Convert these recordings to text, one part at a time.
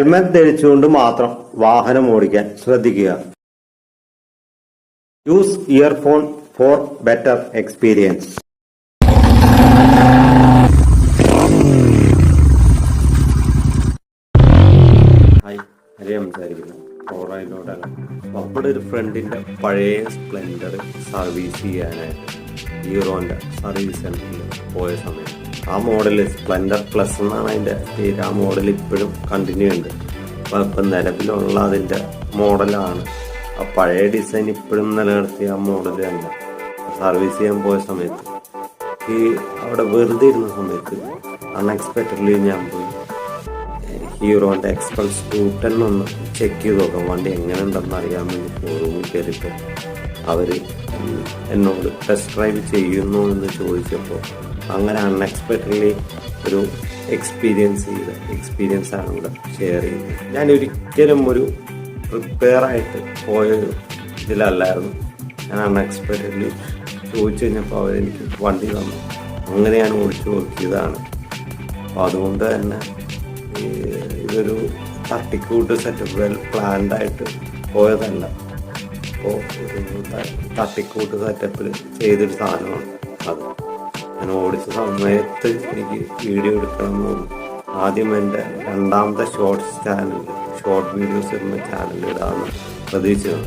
Helmet ധരിച്ചുകൊണ്ട് മാത്രം വാഹനം ഓടിക്കാൻ ശ്രദ്ധിക്കുക. Use earphone for better experience നമ്മുടെ ഒരു ഫ്രണ്ടിന്റെ പഴയ സ്പ്ലെൻഡർ സർവീസ് ചെയ്യാനായിട്ട് ഹീറോന്റെ സർവീസ് സെന്ററിൽ പോയ സമയം. ആ മോഡൽ സ്പ്ലെൻഡർ പ്ലസ് എന്നാണ് അതിന്റെ പേര്. ആ മോഡൽ ഇപ്പോഴും കണ്ടിന്യൂ ഉണ്ട്. അപ്പോൾ ഇപ്പം നിലവിലുള്ള അതിന്റെ മോഡലാണ് ആ പഴയ ഡിസൈൻ ഇപ്പോഴും നിലനിർത്തിയ ആ മോഡൽ തന്നെ. സർവീസ് ചെയ്യാൻ പോയ സമയത്ത്. ഈ അവിടെ വെറുതെ ഇരുന്ന സമയത്ത് അൺഎക്സ്പെക്റ്റഡ്ലി ഞാൻ പോയി. ഹീറോന്റെ എക്സ്പൾസ് ടു ടെൻ ഒന്ന് ചെക്ക് ചെയ്ത്. നോക്കാം വണ്ടി എങ്ങനെ ഉണ്ടെന്ന് അറിയാൻ വേണ്ടി ഷോറൂമിൽ കയറിയിട്ട് അവർ എന്നോട് ടെസ്റ്റ് ഡ്രൈവ് ചെയ്യുന്നു എന്ന് ചോദിച്ചപ്പോൾ അങ്ങനെ അൺഎക്സ്പെക്റ്റഡ്ലി ഒരു എക്സ്പീരിയൻസ് ചെയ്ത എക്സ്പീരിയൻസ് ആണ് ഇവിടെ ഷെയർ ചെയ്യുന്നത്. ഞാൻ ഒരിക്കലും ഒരു പ്രിപ്പയർ ആയിട്ട് പോയ ഇതിലല്ലായിരുന്നു. ഞാൻ അൺഎക്സ്പെക്റ്റഡ്ലി ചോദിച്ചു കഴിഞ്ഞപ്പോൾ അവരെനിക്ക് വണ്ടി തന്നു. അങ്ങനെ ഞാൻ ഓടിച്ചു നോക്കിയതാണ്. അപ്പോൾ അതുകൊണ്ട് തന്നെ ഇതൊരു തട്ടിക്കൂട്ട് സെറ്റപ്പ് വെൽ പ്ലാൻഡ് ആയിട്ട് പോയതല്ല. അപ്പോൾ ഒരു തട്ടിക്കൂട്ട് സെറ്റപ്പിൽ ചെയ്തൊരു സാധനമാണ് അത്. ഞാൻ ഓടിച്ച സമയത്ത് എനിക്ക് വീഡിയോ എടുക്കണം എന്ന് തോന്നി. ആദ്യം എന്റെ രണ്ടാമത്തെ ഷോർട്സ് ചാനൽ ഷോർട്ട് വീഡിയോസ് എന്ന ചാനൽ ഇടാമെന്ന് പ്രതീക്ഷിച്ചത്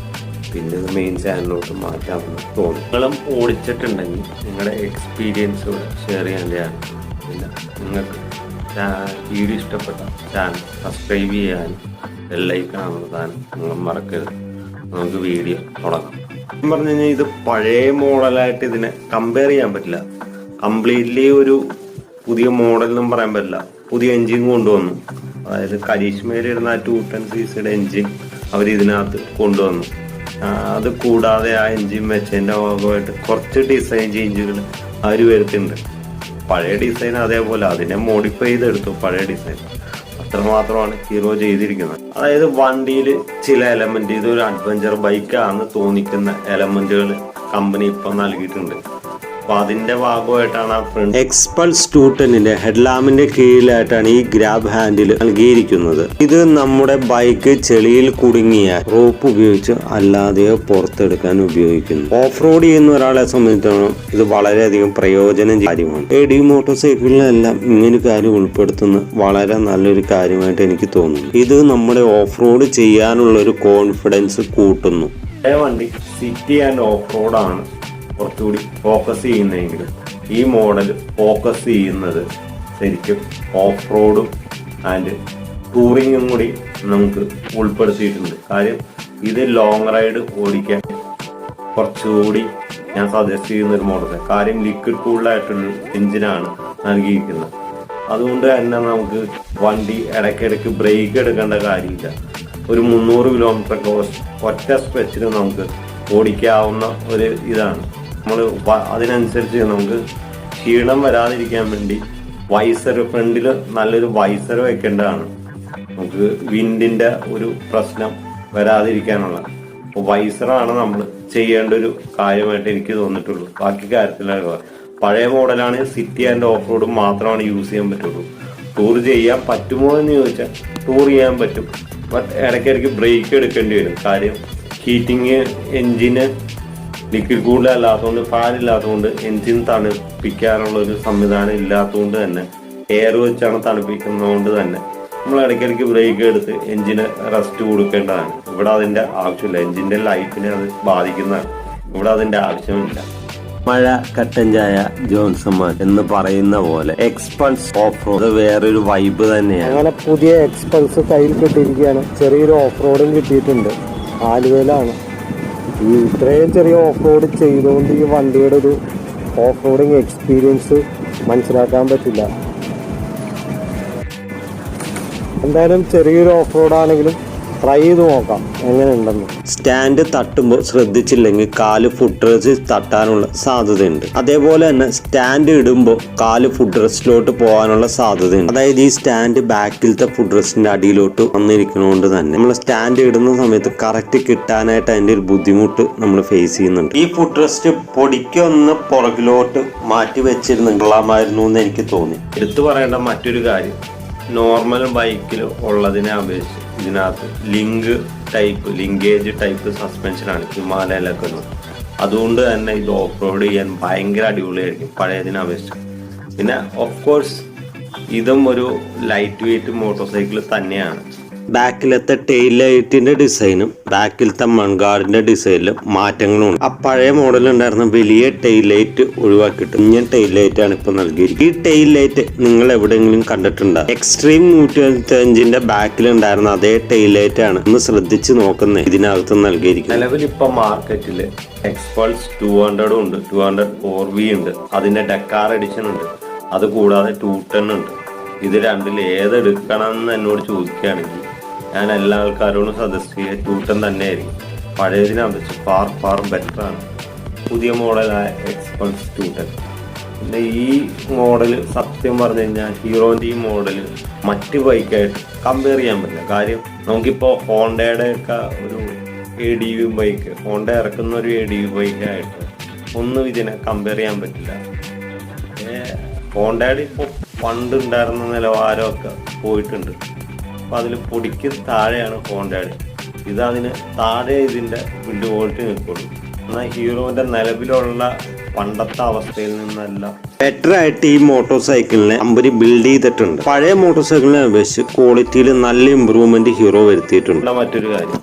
പിന്നെ മെയിൻ ചാനലിലോട്ട് മാറ്റാമെന്ന് തോന്നി. നിങ്ങളും ഓടിച്ചിട്ടുണ്ടെങ്കിൽ നിങ്ങളുടെ എക്സ്പീരിയൻസ് ഷെയർ ചെയ്യേണ്ടതാണ് പിന്നെ നിങ്ങൾക്ക് വീഡിയോ ഇഷ്ടപ്പെട്ട ചാനൽ സബ്സ്ക്രൈബ് ചെയ്യാനും ബെല്ലൈക്കൺ അമർത്താനും നിങ്ങൾ മറക്കരുത്. നമുക്ക് വീഡിയോ തുടങ്ങാം. പറഞ്ഞു കഴിഞ്ഞാൽ ഇത് പഴയ മോഡലായിട്ട് ഇതിനെ കമ്പയർ ചെയ്യാൻ പറ്റില്ല. കംപ്ലീറ്റ്ലി ഒരു പുതിയ മോഡൽ എന്നും പറയാൻ പറ്റില്ല. പുതിയ എൻജിൻ കൊണ്ടുവന്നു. അതായത് കരീഷ്മയിലിരുന്ന ആ ടു ടെൻ സി സിയുടെ എൻജിൻ അവർ ഇതിനകത്ത് കൊണ്ടുവന്നു. അത് കൂടാതെ ആ എൻജിൻ വെച്ചതിന്റെ ഭാഗമായിട്ട് കുറച്ച് ഡിസൈൻ ചേഞ്ചുകൾ അവർ വരുത്തുന്നുണ്ട് പഴയ ഡിസൈൻ അതേപോലെ അതിനെ മോഡിഫൈ ചെയ്തെടുത്തു പഴയ ഡിസൈൻ അത്രമാത്രമാണ് ഹീറോ ചെയ്തിരിക്കുന്നത്. അതായത് വണ്ടിയിൽ ചില എലമെന്റ് ഇതൊരു അഡ്വഞ്ചർ ബൈക്കാണെന്ന് തോന്നിക്കുന്ന എലമെന്റുകൾ കമ്പനി ഇപ്പം നൽകിയിട്ടുണ്ട്. അതിന്റെ ഭാഗമായിട്ടാണ് ആ ഫ്രണ്ട് എക്സ്പൾസ് ടു ടെന്നിന്റെ ഹെഡ്ലാമ്പിന്റെ കീഴിലായിട്ടാണ് ഈ ഗ്രാബ് ഹാൻഡിൽ നൽകിയിരിക്കുന്നത്. ഇത് നമ്മുടെ ബൈക്ക് ചെളിയിൽ കുടുങ്ങിയ റോപ്പ് ഉപയോഗിച്ച് അല്ലാതെയോ പുറത്തെടുക്കാൻ ഉപയോഗിക്കുന്നു. ഓഫ് റോഡ് ചെയ്യുന്ന ഒരാളെ സംബന്ധിച്ചിടത്തോളം ഇത് വളരെയധികം പ്രയോജനം കാര്യമാണ്. എ ഡി മോട്ടോർ സൈക്കിളിലെല്ലാം ഇങ്ങനെ കാര്യം ഉൾപ്പെടുത്തുന്ന വളരെ നല്ലൊരു കാര്യമായിട്ട് എനിക്ക് തോന്നുന്നു. ഇത് നമ്മുടെ ഓഫ് റോഡ് ചെയ്യാനുള്ള ഒരു കോൺഫിഡൻസ് കൂട്ടുന്നു. വണ്ടി സിറ്റി ആൻഡ് ഓഫ് റോഡാണ് കുറച്ചുകൂടി ഫോക്കസ് ചെയ്യുന്നെങ്കിലും ഈ മോഡൽ ഫോക്കസ് ചെയ്യുന്നത് ശരിക്കും ഓഫ് റോഡും ആൻഡ് ടൂറിങ്ങും കൂടി നമുക്ക് ഉൾപ്പെടുത്തിയിട്ടുണ്ട്. കാര്യം ഇത് ലോങ് റൈഡ് ഓടിക്കാൻ കുറച്ചുകൂടി ഞാൻ സജസ്റ്റ് ചെയ്യുന്ന ഒരു മോഡൽ കാര്യം ലിക്വിഡ് കൂളായിട്ടുള്ള എഞ്ചിനാണ് നൽകിയിരിക്കുന്നത്. അതുകൊണ്ട് തന്നെ നമുക്ക് വണ്ടി ഇടയ്ക്കിടയ്ക്ക് ബ്രേക്ക് എടുക്കേണ്ട കാര്യമില്ല. ഒരു മുന്നൂറ് കിലോമീറ്റർ ഒറ്റ സ്ട്രെച്ചിൽ നമുക്ക് ഓടിക്കാവുന്ന ഒരു ഇതാണ്. നമ്മൾ അതിനനുസരിച്ച് നമുക്ക് ക്ഷീണം വരാതിരിക്കാൻ വേണ്ടി വൈസർ ഫ്രണ്ടിൽ നല്ലൊരു വൈസർ വെക്കേണ്ടതാണ്. നമുക്ക് വിൻഡിന്റെ ഒരു പ്രശ്നം വരാതിരിക്കാനുള്ള. വൈസറാണ് നമ്മൾ ചെയ്യേണ്ട ഒരു കാര്യമായിട്ട് എനിക്ക് തോന്നിയിട്ടുള്ളൂ. ബാക്കി കാര്യത്തിലാണ് പഴയ മോഡലാണ് സിറ്റി ആൻഡ് ഓഫ് റോഡ് മാത്രമാണ് യൂസ് ചെയ്യാൻ പറ്റുള്ളൂ. ടൂർ ചെയ്യാൻ പറ്റുമോ എന്ന് ചോദിച്ചാൽ ടൂർ ചെയ്യാൻ പറ്റും. ബട്ട് ഇടയ്ക്കിടയ്ക്ക് ബ്രേക്ക് എടുക്കേണ്ടി വരും. കാര്യം ഹീറ്റിങ് എൻജിന് ലിക്വിഡ് കൂടുതൽ അല്ലാത്തതുകൊണ്ട് ഫാൻ ഇല്ലാത്തതുകൊണ്ട് എഞ്ചിൻ തണുപ്പിക്കാനുള്ള ഒരു സംവിധാനം ഇല്ലാത്തതുകൊണ്ട് തന്നെ എയർ വെച്ചാണ് തണുപ്പിക്കുന്നതുകൊണ്ട് തന്നെ നമ്മൾ ഇടയ്ക്കിടയ്ക്ക് ബ്രേക്ക് എടുത്ത് എഞ്ചിന് റെസ്റ്റ് കൊടുക്കേണ്ടതാണ്. ഇവിടെ അതിന്റെ ആവശ്യമില്ല. എഞ്ചിന്റെ ലൈഫിനെ അത് ബാധിക്കുന്നതാണ്. ഇവിടെ അതിന്റെ ആവശ്യമില്ല. മഴ കട്ടൻ ചായ ജോൺസൺമാൻ എന്ന് പറയുന്ന പോലെ എക്സ്പൾസ് ഓഫ് റോഡ് വേറൊരു വൈബ് തന്നെയാണ്. അങ്ങനെ പുതിയ എക്സ്പൾസ് കയ്യിൽ കിട്ടിയിരിക്കുകയാണ്. ചെറിയൊരു ഓഫ് റോഡും കിട്ടിയിട്ടുണ്ട്. ആലുവയിലാണ്. ഈ ഇത്രയും ചെറിയ ഓഫ് റോഡ് ചെയ്തുകൊണ്ട് ഈ വണ്ടിയുടെ ഒരു ഓഫ് റോഡിങ് എക്സ്പീരിയൻസ് മനസ്സിലാക്കാൻ പറ്റില്ല. എന്തായാലും ചെറിയൊരു ഓഫ് റോഡാണെങ്കിലും ട്രൈ ചെയ്ത് നോക്കാം എങ്ങനെയുണ്ടെന്ന്. സ്റ്റാൻഡ് തട്ടുമ്പോൾ ശ്രദ്ധിച്ചില്ലെങ്കിൽ കാൽ ഫുഡ് റേസ് തട്ടാനുള്ള സാധ്യതയുണ്ട്. അതേപോലെ തന്നെ സ്റ്റാൻഡ് ഇടുമ്പോൾ കാൽ ഫുഡ് റെസ്റ്റിലോട്ട് പോകാനുള്ള സാധ്യതയുണ്ട്. അതായത് ഈ സ്റ്റാൻഡ് ബാക്കിലത്തെ ഫുഡ് റെസ്റ്റിന്റെ അടിയിലോട്ട് വന്നിരിക്കുന്നതുകൊണ്ട് തന്നെ. നമ്മൾ സ്റ്റാൻഡ് ഇടുന്ന സമയത്ത് കറക്റ്റ് കിട്ടാനായിട്ട് അതിന്റെ ഒരു ബുദ്ധിമുട്ട് നമ്മൾ ഫേസ് ചെയ്യുന്നുണ്ട്. ഈ ഫുഡ് റെസ്റ്റ് പൊടിക്കൊന്ന് പുറകിലോട്ട് മാറ്റി വെച്ചിരുന്നുള്ളമായിരുന്നു എന്ന് എനിക്ക് തോന്നി. എടുത്തു പറയേണ്ട മറ്റൊരു കാര്യം നോർമൽ ബൈക്കിൽ ഉള്ളതിനെ അപേക്ഷിച്ച്. ഇതിനകത്ത് ലിങ്ക് ടൈപ്പ് ലിങ്കേജ് ടൈപ്പ് സസ്പെൻഷനാണ് ഹിമാലയയിലൊക്കെ ഉള്ളത്. അതുകൊണ്ട് തന്നെ ഇത് ഓഫ് റോഡ് ചെയ്യാൻ ഭയങ്കര അടിപൊളിയായിരിക്കും പഴയതിനെ അപേക്ഷിച്ച്. പിന്നെ ഓഫ് കോഴ്സ് ഇതും ഒരു ലൈറ്റ് വെയിറ്റ് മോട്ടോർ സൈക്കിൾ തന്നെയാണ്. ബാക്കിലത്തെ ടെയിൽ ലൈറ്റിന്റെ ഡിസൈനും ബാക്കിലത്തെ മൺഗാർഡിന്റെ ഡിസൈനിലും മാറ്റങ്ങളുണ്ട്. ആ പഴയ മോഡൽ ഉണ്ടായിരുന്ന വലിയ ടെയിൽ ലൈറ്റ് ഒഴിവാക്കിയിട്ട് ഇങ്ങനെ ടെയിൽ ആണ് ഇപ്പൊ നൽകിയിരിക്കുന്നത്. ഈ ടെയിൽ ലൈറ്റ് നിങ്ങൾ എവിടെയെങ്കിലും കണ്ടിട്ടുണ്ടോ? എക്സ്ട്രീം നൂറ്റി അഞ്ചിന്റെ ബാക്കിൽ ഉണ്ടായിരുന്ന അതേ ടെയിൽ ലൈറ്റ് ആണ് ഒന്ന് ശ്രദ്ധിച്ച് നോക്കുന്നത് ഇതിനകത്ത് നൽകിയിരിക്കുന്നത്. നിലവിൽ ഇപ്പൊ മാർക്കറ്റിൽ എക്സ്പൾസ് ടു ഹൺഡ്രഡും ഉണ്ട് ടു ഹൺഡ്രഡ് ഫോർ വി ഉണ്ട്. അതിന്റെ ഡെക്കാർ എഡിഷൻ ഉണ്ട്. അത് കൂടാതെ ടു ടെൻ ഉണ്ട്. ഇത് രണ്ടിൽ ഏതെടുക്കണം എന്ന് എന്നോട് ചോദിക്കുകയാണെങ്കിൽ ഞാൻ എല്ലാ ആൾക്കാരോടും സജസ്റ്റ് ചെയ്യുക ടൂട്ടൻ തന്നെയായിരിക്കും. പഴയതിനെ അപേക്ഷിച്ച് ഫാർ ഫാർ ആണ്. പുതിയ മോഡലായ എക്സ്പൾസ് ടൂട്ടൻ പിന്നെ ഈ മോഡൽ സത്യം പറഞ്ഞു കഴിഞ്ഞാൽ ഹീറോന്റെ ഈ മോഡൽ മറ്റ് ബൈക്കായിട്ട് കമ്പയർ ചെയ്യാൻ പറ്റില്ല. കാര്യം നമുക്കിപ്പോൾ ഹോണ്ടയുടെ ഒക്കെ ഒരു A D U bike Honda ഇറക്കുന്ന ഒരു എ ഡി യു ബൈക്കായിട്ട് ഒന്നും ഇതിനെ കമ്പയർ ചെയ്യാൻ പറ്റില്ല. ഹോണ്ടയുടെ ഇപ്പോൾ പണ്ട് ഉണ്ടായിരുന്ന നിലവാരമൊക്കെ പോയിട്ടുണ്ട്. അപ്പോൾ അതിൽ പൊടിക്ക് താഴെയാണ് ഹോണ്ടാഡ് ഇതതിന് താഴെ ഇതിന്റെ ബിൽഡ് ക്വാളിറ്റി നിൽക്കുള്ളൂ എന്നാൽ ഹീറോന്റെ നിലവിലുള്ള പണ്ടത്തെ അവസ്ഥയിൽ നിന്നല്ല ബെറ്റർ ആയിട്ട് ഈ മോട്ടോർ സൈക്കിളിനെ കമ്പനി ബിൽഡ് ചെയ്തിട്ടുണ്ട്. പഴയ മോട്ടോർ സൈക്കിളിനെ അപേക്ഷിച്ച് ക്വാളിറ്റിയിൽ നല്ല ഇമ്പ്രൂവ്മെന്റ് ഹീറോ വരുത്തിയിട്ടുണ്ട്. മറ്റൊരു കാര്യം.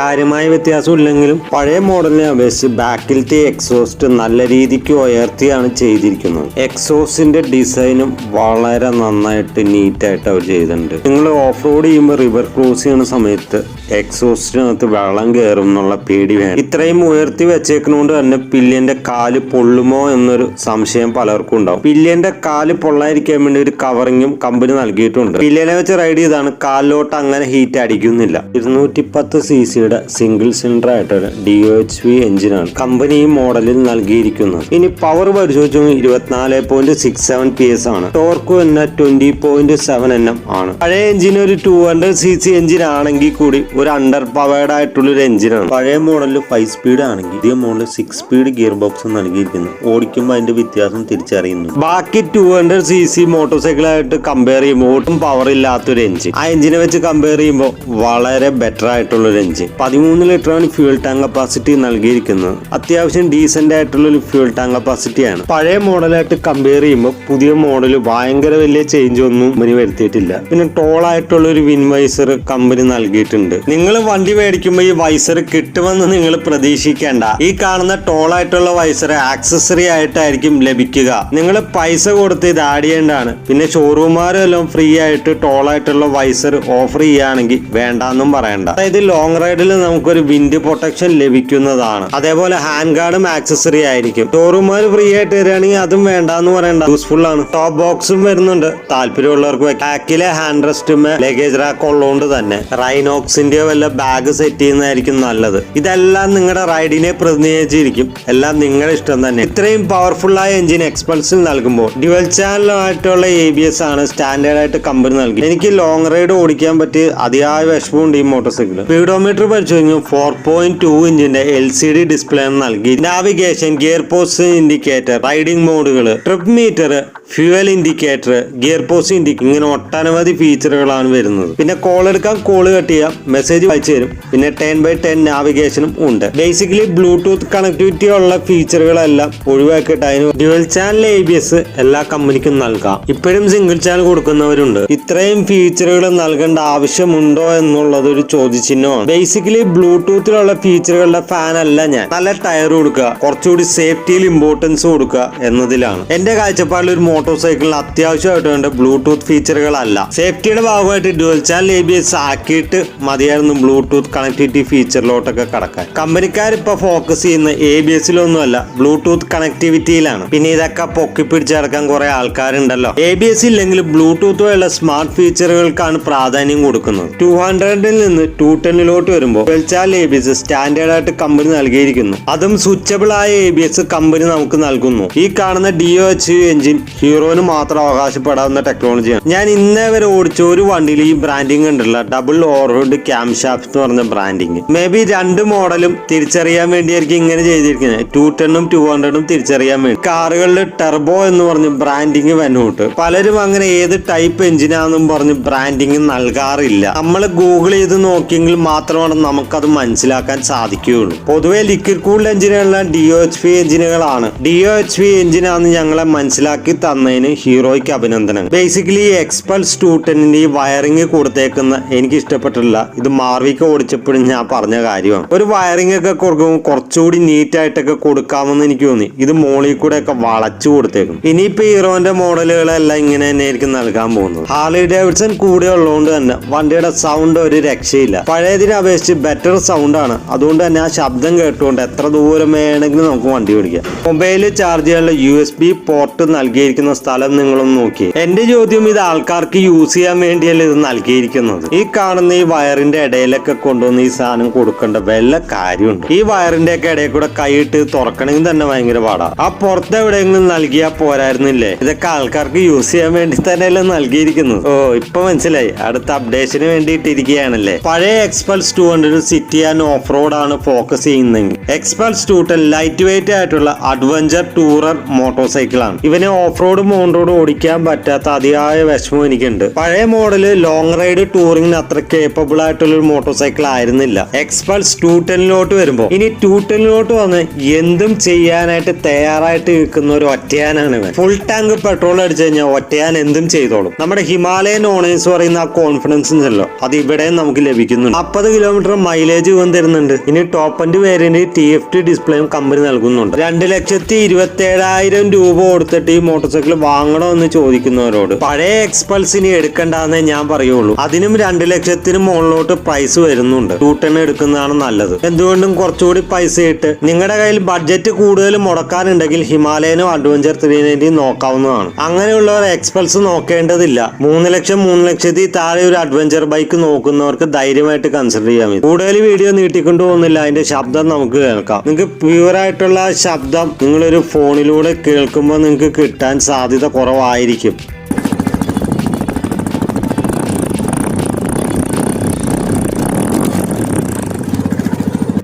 കാര്യമായ വ്യത്യാസമില്ലെങ്കിലും പഴയ മോഡലിനെ അപേക്ഷിച്ച് ബാക്കിലത്തെ എക്സോസ്റ്റ് നല്ല രീതിക്ക് ഉയർത്തിയാണ് ചെയ്തിരിക്കുന്നത്. എക്സോസ്റ്റിന്റെ ഡിസൈനും വളരെ നന്നായിട്ട് നീറ്റായിട്ട് അവർ ചെയ്തിട്ടുണ്ട്. നിങ്ങൾ ഓഫ് റോഡ് ചെയ്യുമ്പോൾ റിവർ ക്രോസ് ചെയ്യുന്ന സമയത്ത് എക്സോസ്റ്റിനകത്ത് വെള്ളം കയറും എന്നുള്ള പേടി വേണം. ഇത്രയും ഉയർത്തി വെച്ചേക്കുന്നതുകൊണ്ട് തന്നെ പില്ലിയന്റെ കാൽ പൊള്ളുമോ എന്നൊരു സംശയം പലർക്കും ഉണ്ടാവും. പില്ലിയന്റെ കാൽ പൊള്ളായിരിക്കാൻ വേണ്ടി ഒരു കവറിങ്ങും കമ്പനി നൽകിയിട്ടുണ്ട്. പില്ലിയനെ വെച്ച് റൈഡ് ചെയ്താണ് കാലിലോട്ട് അങ്ങനെ ഹീറ്റ് അടിക്കുന്നില്ല. ഇരുന്നൂറ്റി പത്ത് സി സിയുടെ സിംഗിൾ സിലിണ്ടർ ആയിട്ടൊരു ഡി ഒ എച്ച് വി എഞ്ചിനാണ് കമ്പനി മോഡലിൽ നൽകിയിരിക്കുന്നത്. ഇനി പവർ പരിശോധിച്ചു ഇരുപത്തിനാല് point six seven P S ആണ്. ടോർക്ക് എന്ന twenty point seven N M ആണ്. പഴയ എഞ്ചിൻ ഒരു two hundred C C engine ആണെങ്കിൽ കൂടി ഒരു അണ്ടർ പവേർഡ് ആയിട്ടുള്ള ഒരു എഞ്ചിനാണ് പഴയ മോഡലിൽ ഫൈവ് സ്പീഡ് ആണെങ്കിൽ പുതിയ മോഡലിൽ സിക്സ് സ്പീഡ് ഗിയർ ബോക്സ് നൽകിയിരിക്കുന്നു. ഓടിക്കുമ്പോൾ അതിന്റെ വ്യത്യാസം തിരിച്ചറിയുന്നു. ബാക്കി two hundred C C motor സൈക്കിളായിട്ട് compare ചെയ്യുമ്പോൾ ഒട്ടും പവർ ഇല്ലാത്തൊരു എഞ്ചിൻ ആ എഞ്ചിനെ വെച്ച് കമ്പയർ ചെയ്യുമ്പോൾ വളരെ ബെറ്റർ ആയിട്ടുള്ള ഒരു എഞ്ചിൻ പതിമൂന്ന് ലിറ്ററാണ് ഫ്യൂൽ ടാങ്ക് കപ്പാസിറ്റി നൽകിയിരിക്കുന്നത്. അത്യാവശ്യം ഡീസെന്റ് ആയിട്ടുള്ള ഒരു ഫ്യൂൽ ടാങ്ക് കപ്പാസിറ്റിയാണ് പഴയ മോഡലായിട്ട് കമ്പയർ ചെയ്യുമ്പോൾ പുതിയ മോഡൽ ഭയങ്കര വലിയ ചേഞ്ച് ഒന്നും കമ്പനി വരുത്തിയിട്ടില്ല. പിന്നെ ടോൾ ആയിട്ടുള്ള ഒരു വിൻ വൈസർ കമ്പനി നൽകിയിട്ടുണ്ട്. നിങ്ങൾ വണ്ടി മേടിക്കുമ്പോൾ ഈ വൈസർ കിട്ടുമെന്ന് നിങ്ങൾ പ്രതീക്ഷിക്കേണ്ട. ഈ കാണുന്ന ടോൾ ആയിട്ടുള്ള വൈസർ ആക്സസറി ആയിട്ടായിരിക്കും ലഭിക്കുക. നിങ്ങൾ പൈസ കൊടുത്ത് ഇത് ആഡ് ചെയ്യേണ്ടതാണ്. പിന്നെ ഷോറൂമുകാരെല്ലാം ഫ്രീ ആയിട്ട് ടോൾ ആയിട്ടുള്ള വൈസർ ഓഫർ ചെയ്യുകയാണെങ്കിൽ വേണ്ടാന്നും പറയണ്ട. അതായത് ലോങ് റൈഡിൽ നമുക്കൊരു വിൻഡ് പ്രൊട്ടക്ഷൻ ലഭിക്കുന്നതാണ്. അതേപോലെ ഹാൻഡ് ഗാർഡും ആക്സസറി ആയിരിക്കും. ഷോറൂമുകാർ ഫ്രീ ആയിട്ട് തരികയാണെങ്കിൽ അതും വേണ്ട എന്ന് പറയണ്ട. യൂസ്ഫുൾ ആണ്. ടോപ്പ് ബോക്സും വരുന്നുണ്ട്. താല്പര്യമുള്ളവർക്ക് ബാക്കിലെ ഹാൻഡ് റെസ്റ്റും ലഗേജ് റാക്ക് ഉള്ളതുകൊണ്ട് തന്നെ. റൈനോക്സിന്റെ വല്ല ബാഗ് സെറ്റ് ചെയ്യുന്നതായിരിക്കും നല്ലത്. ഇതെല്ലാം നിങ്ങളുടെ റൈഡിനെ പ്രതിനിധീകരിച്ചിരിക്കും എല്ലാം നിങ്ങളുടെ ഇഷ്ടം തന്നെ. ഇത്രയും പവർഫുൾ ആയ എഞ്ചിൻ എക്സ്പൾസിൽ നൽകുമ്പോൾ ഡ്യുവൽ ചാനലായിട്ടുള്ള എ ബി എസ് ആണ് സ്റ്റാൻഡേർഡ് ആയിട്ട് കമ്പനി നൽകി. എനിക്ക് ലോങ് റൈഡ് ഓടിക്കാൻ പറ്റിയ അതിയായ വിഷമമുണ്ട് ഈ മോട്ടോർ സൈക്കിൾ സ്പീഡോമീറ്റർ പരിശോധിക്കും ഫോർ പോയിന്റ് ടു ഇഞ്ചിന്റെ എൽ സി ഡി ഡിസ്പ്ലേ നൽകി. Navigation gear post indicator riding മോഡുകൾ trip meter fuel indicator gear post indicator ഇങ്ങനെ ഒട്ടനവധി ഫീച്ചറുകളാണ് വരുന്നത്. പിന്നെ കോൾ എടുക്കാൻ കോൾ കട്ട് ചെയ്യാം മെസ്സേജ് വായിച്ചു തരും. പിന്നെ ടെൻ ബൈ ടെൻ നാവിഗേഷനും ഉണ്ട്. ബേസിക്കലി ബ്ലൂടൂത്ത് കണക്ടിവിറ്റി ഉള്ള ഫീച്ചറുകളെല്ലാം ഒഴിവാക്കിയിട്ട് അതിന് dual channel A B S എല്ലാ കമ്പനിക്കും നൽകാം. ഇപ്പോഴും സിംഗിൾ ചാനൽ കൊടുക്കുന്നവരുണ്ട്. ഇത്രയും ഫീച്ചറുകൾ നൽകേണ്ട ആവശ്യമുണ്ടോ എന്നുള്ളത് ഒരു ചോദ്യചിഹ്നമാണ് ബേസിക്കലി ബ്ലൂടൂത്തിലുള്ള ഫീച്ചറുകളുടെ ഫാൻ അല്ല ഞാൻ. നല്ല ടയർ കൊടുക്കുക. കുറച്ചുകൂടി സേഫ്റ്റിയിൽ ഇമ്പോർട്ടൻസ് കൊടുക്കുക എന്നതിലാണ്. എന്റെ കാഴ്ചപ്പാടിൽ ഒരു മോട്ടോർ സൈക്കിളിന് അത്യാവശ്യമായിട്ട് വേണ്ട ബ്ലൂടൂത്ത് ഫീച്ചറുകളല്ല സേഫ്റ്റിയുടെ ഭാഗമായിട്ട് dual channel A B S ആക്കിയിട്ട് മതിയായിരുന്നു ബ്ലൂടൂത്ത് കണക്ടിവിറ്റി ഫീച്ചറിലോട്ടൊക്കെ കടക്കാൻ. കമ്പനിക്കാർ ഇപ്പൊ ഫോക്കസ് ചെയ്യുന്ന എ ബി എസിലൊന്നുമല്ല ബ്ലൂടൂത്ത് കണക്ടിവിറ്റിയിലാണ് പിന്നെ ഇതൊക്കെ പൊക്കി പിടിച്ചടക്കാൻ കുറെ ആൾക്കാരുണ്ടല്ലോ. എ ബി എസ് ഇല്ലെങ്കിൽ ബ്ലൂടൂത്ത് പോലുള്ള സ്മാർട്ട് ഫീച്ചറുകൾക്കാണ് പ്രാധാന്യം കൊടുക്കുന്നത്. ടു ഹൺഡ്രഡിൽ നിന്ന് ടു ടെന്നിലോട്ട് വരുമ്പോൾ വരുമ്പോൾ വെളിച്ചാൽ എ ബി എസ് സ്റ്റാൻഡേർഡ് ആയിട്ട് കമ്പനി നൽകിയിരിക്കുന്നു. അതും സ്വിച്ചബിൾ ആയ എ ബി എസ് കമ്പനി നമുക്ക് നൽകുന്നു. ഈ കാണുന്ന D O H U engine ഹീറോന് മാത്രം അവകാശപ്പെടാവുന്ന ടെക്നോളജിയാണ് ഞാൻ ഇന്നേ വരെ ഓടിച്ച ഒരു വണ്ടിയിൽ ഈ ബ്രാൻഡിങ് ഉണ്ടല്ല. ഡബിൾ ഓവർഹെഡ് ക്യാം എന്ന് പറഞ്ഞ ബ്രാൻഡിങ് മേ ബി രണ്ട് മോഡലും തിരിച്ചറിയാൻ വേണ്ടിയായിരിക്കും ഇങ്ങനെ ചെയ്തിരിക്കുന്നത്. ടു ടെണ്ണും ടു ഹൺഡ്രഡും തിരിച്ചറിയാൻ വേണ്ടി. കാറുകളിൽ ടെർബോ എന്ന് പറഞ്ഞ് ബ്രാൻഡിങ് വന്നോട്ട്. പലരും അങ്ങനെ ഏത് ടൈപ്പ് എഞ്ചിനാന്നും പറഞ്ഞ് ബ്രാൻഡിങ് നൽകാറില്ല. നമ്മൾ ഗൂഗിൾ ചെയ്ത് നോക്കിയെങ്കിൽ മാത്രമാണ് നമുക്കത് മനസ്സിലാക്കാൻ സാധിക്കുകയുള്ളൂ. പൊതുവെ ലിക്വിഡ് കൂൾഡ് എഞ്ചിനുകളെല്ലാം ഡി ഒ എച്ച് പി എഞ്ചിനുകളാണ് ഡി ഒ എച്ച് പി എഞ്ചിനാന്ന് ഞങ്ങളെ മനസ്സിലാക്കി തന്നതിന് ഹീറോയ്ക്ക് അഭിനന്ദനം ബേസിക്കലി എക്സ്പൾസ് ടു ടെന്നിന്റെ ഈ വയറിംഗ് കൊടുത്തേക്കുന്ന എനിക്ക് ഇഷ്ടപ്പെട്ടില്ല ഇത് മാർവിക്ക് ഓടിച്ചപ്പോഴും ഞാൻ പറഞ്ഞ കാര്യമാണ്. ഒരു വയറിംഗ് ഒക്കെ കൊടുക്കും കുറച്ചുകൂടി നീറ്റ് ആയിട്ടൊക്കെ കൊടുക്കാമെന്ന് എനിക്ക് തോന്നി. ഇത് മോളിൽ കൂടെ ഒക്കെ വളച്ചു കൊടുത്തേക്കും. ഇനിയിപ്പോ ഹീറോന്റെ മോഡലുകളെല്ലാം ഇങ്ങനെ തന്നെ ആയിരിക്കും നൽകാൻ പോകുന്നത്. ഹാർലി ഡേവിഡ്സൺ കൂടെ ഉള്ളതുകൊണ്ട് തന്നെ വണ്ടിയുടെ സൗണ്ട് ഒരു രക്ഷയില്ല. പഴയതിനെ അപേക്ഷിച്ച് ബെറ്റർ സൗണ്ട് ആണ്. അതുകൊണ്ട് തന്നെ ആ ശബ്ദം കേട്ടുകൊണ്ട് എത്ര ദൂരം വേണമെങ്കിലും നമുക്ക് വണ്ടി ഓടിക്കാം. മൊബൈൽ ചാർജ് ചെയ്യാനുള്ള യു എസ് ബി പോർട്ട് നൽകിയിരിക്കുന്ന സ്ഥലം നിങ്ങളൊന്ന് നോക്കി. എന്റെ ചോദ്യം ഇത് ആൾക്കാർക്ക് യൂസ് ചെയ്യാൻ വേണ്ടിയല്ല ഇത് നൽകിയിരിക്കുന്നത്? ഈ കാണുന്ന ഈ വയറിന്റെ ഇടയിലൊക്കെ കൊണ്ടുവന്ന് ഈ സാധനം കൊടുക്കേണ്ട വല്ല കാര്യമുണ്ട്? ഈ വയറിന്റെ ഒക്കെ ഇടയിൽ കൂടെ കൈയിട്ട് തുറക്കണമെങ്കിൽ തന്നെ ഭയങ്കര പാടാ. ആ പുറത്ത് എവിടെയെങ്കിലും നൽകിയാൽ പോരായിരുന്നില്ലേ? ഇതൊക്കെ ആൾക്കാർക്ക് യൂസ് ചെയ്യാൻ വേണ്ടി തന്നെയല്ലേ നൽകിയിരിക്കുന്നത്. ഓ ഇപ്പൊ മനസ്സിലായി. അടുത്ത അപ്ഡേഷന് വേണ്ടിയിട്ടിരിക്കുകയാണല്ലേ? പഴയ Xpulse two hundred city and off road ആണ് ഫോക്കസ് ചെയ്യുന്നത് Xpulse two ten light weight ആയിട്ടുള്ള അഡ്വഞ്ചർ ടൂറർ മോട്ടോർ സൈക്കിൾ ആണ്. ഇവന് ഓഫ് റോഡും ഓൺ റോഡും ഓടിക്കാൻ പറ്റാത്ത അതിയായ വിഷമം എനിക്കുണ്ട്. പഴയ മോഡൽ ലോങ് റൈഡ് ടൂറിങ്ങിന് അത്ര കേപ്പബിൾ ആയിട്ടുള്ള ഒരു മോട്ടോർ സൈക്കിൾ ആയിരുന്നില്ല. എക്സ്പൾസ് ടൂ ടെന്നിലോട്ട് വരുമ്പോൾ ഇനി ടൂ ടെന്നിലോട്ട് വന്ന് എന്തും ചെയ്യാനായിട്ട് തയ്യാറായിട്ട് നിൽക്കുന്ന ഒരു ഒറ്റയാനാണ് ഇവൻ. ഫുൾ ടാങ്ക് പെട്രോൾ അടിച്ചു കഴിഞ്ഞാൽ ഒറ്റയാൻ എന്തും ചെയ്തോളും. നമ്മുടെ ഹിമാലയൻ ഓണേഴ്സ് പറയുന്ന ആ കോൺഫിഡൻസ് ഉണ്ടല്ലോ അത് ഇവിടെ നമുക്ക് ലഭിക്കുന്നുണ്ട്. അപ്പത് കിലോമീറ്റർ മൈലേജ് ഇവൻ തരുന്നുണ്ട് ഇനി top and variant T F T ഡിസ്പ്ലേയും company നൽകുന്നുണ്ട്. രണ്ട് ലക്ഷത്തി ഇരുപത്തി ഏഴായിരം രൂപ കൊടുത്തിട്ട് ഈ മോട്ടോർ സൈക്കിൾ വാങ്ങണോ എന്ന് ചോദിക്കുന്നവരോട്. പഴയ എക്സ്പൾസിന് എടുക്കണ്ടെന്നേ ഞാൻ പറയുള്ളൂ. അതിനും രണ്ട് ലക്ഷത്തിന് മുകളിലോട്ട് പൈസ വരുന്നുണ്ട്. ടൂട്ടൺ എടുക്കുന്നതാണ് നല്ലത്. എന്തുകൊണ്ടും കുറച്ചുകൂടി പൈസ ഇട്ട് നിങ്ങളുടെ കയ്യിൽ ബഡ്ജറ്റ് കൂടുതൽ മുടക്കാനുണ്ടെങ്കിൽ ഹിമാലയനും അഡ്വഞ്ചർ ത്രീ നയന്റി നോക്കാവുന്നതാണ്. അങ്ങനെയുള്ളവർ എക്സ്പൾസ് നോക്കേണ്ടതില്ല. മൂന്ന് ലക്ഷം മൂന്ന് ലക്ഷത്തി താഴെ ഒരു അഡ്വഞ്ചർ ബൈക്ക് നോക്കുന്നവർക്ക് ധൈര്യമായിട്ട് കൺസിഡർ പറ്റും കൂടുതൽ വീഡിയോ നീട്ടിക്കൊണ്ടു പോകുന്നില്ല അതിന്റെ ശബ്ദം നമുക്ക് കേൾക്കാം. നിങ്ങൾക്ക് പ്യുവർ ആയിട്ടുള്ള ശബ്ദം നിങ്ങളൊരു ഫോണിലൂടെ കേൾക്കുമ്പോൾ നിങ്ങൾക്ക് കിട്ടാൻ സാധ്യത കുറവായിരിക്കും.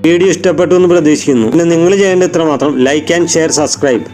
വീഡിയോ ഇഷ്ടപ്പെട്ടു എന്ന് പ്രതീക്ഷിക്കുന്നു. പിന്നെ നിങ്ങൾ ചെയ്യേണ്ട ഇത്ര മാത്രം ലൈക്ക് ആൻഡ് ഷെയർ സബ്സ്ക്രൈബ്